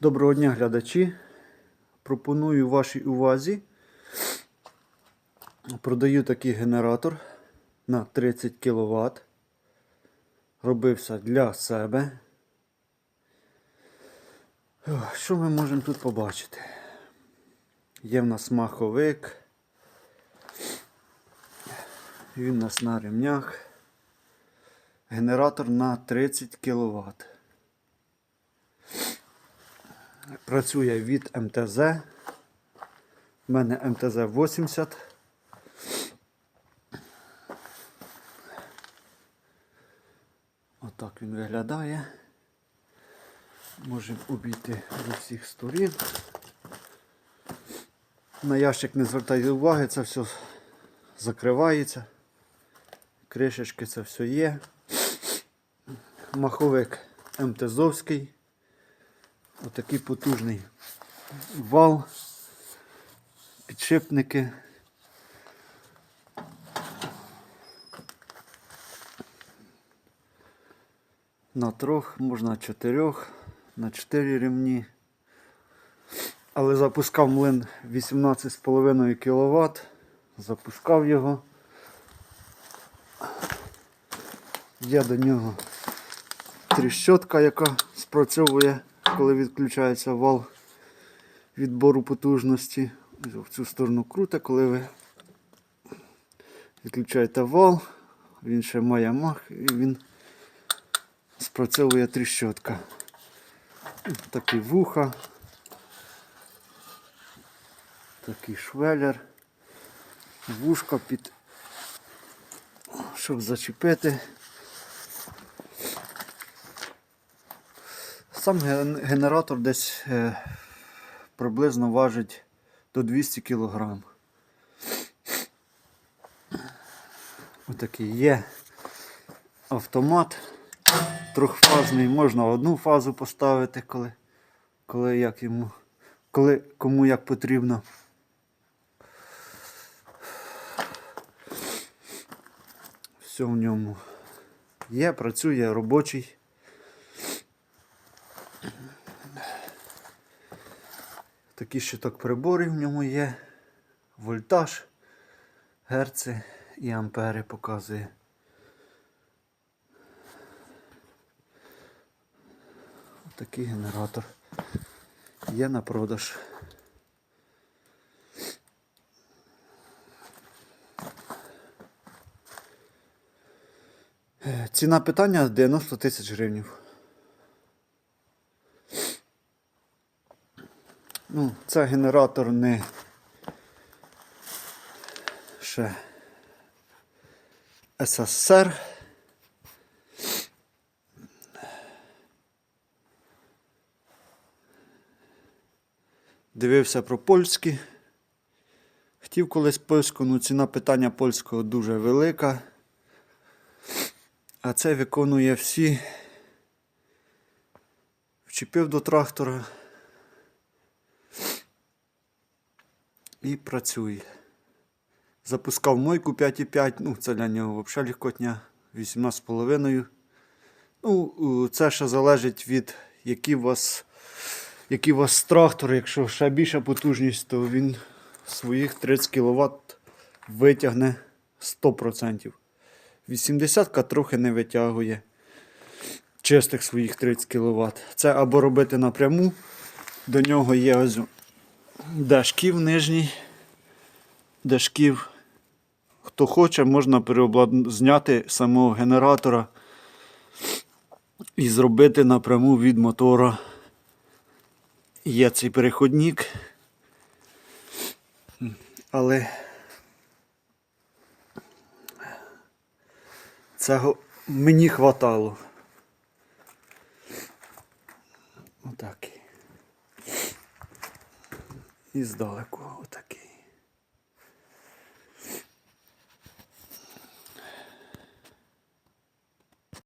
Доброго дня, глядачі. Пропоную вашій увазі. Продаю такий генератор на 30 кВт. Робився для себе. Що ми можемо тут побачити? Є в нас маховик. Він у нас на ремнях. Генератор на 30 кВт. Працює від МТЗ. У мене МТЗ 80. Отак він виглядає. Можемо обійти з усіх сторін. На ящик не звертайте уваги, це все закривається. Кришечки це все є. Маховик МТЗовський. Отакий потужний вал, підшипники. На трьох, можна чотирьох, на чотири ремні. Але запускав млин 18,5 кВт. Запускав його. Є до нього тріщотка, яка спрацьовує, коли відключається вал відбору потужності. Ось В цю сторону круте, коли ви відключаєте вал, він ще має мах і він спрацьовує тріщотка. Такі вуха, такий швеллер, вушка під, щоб зачепити. Сам генератор десь е, приблизно важить до 200 кг. Отакий є автомат трьохфазний, можна одну фазу поставити, коли, коли як йому, коли кому як потрібно. Все в ньому є, працює робочий. Такий щиток приборів в ньому є. Вольтаж, герци і ампери показує. Такий генератор є на продаж. Е, Ціна питання 90 тисяч гривень. Ну, це генератор не ще СССР. Дивився про польські. Хотів колись польську, ну ціна питання польського дуже велика. А це виконує всі. Вчепив до трактора. І працює. Запускав мойку 5,5, ну це для нього взагалі легкотня 18,5. Ну, е, це ще залежить від які у вас, який у вас трактор. Якщо ще більша потужність, то він своїх 30 кВт витягне 100%. 80-ка трохи не витягує чистих своїх 30 кВт. Це або робити напряму. До нього є ось дашків нижній. Дашків. Хто хоче, можна зняти самого генератора і зробити напряму від мотора. Є цей переходник. Але цього мені хватало. і здалеку. Отакі.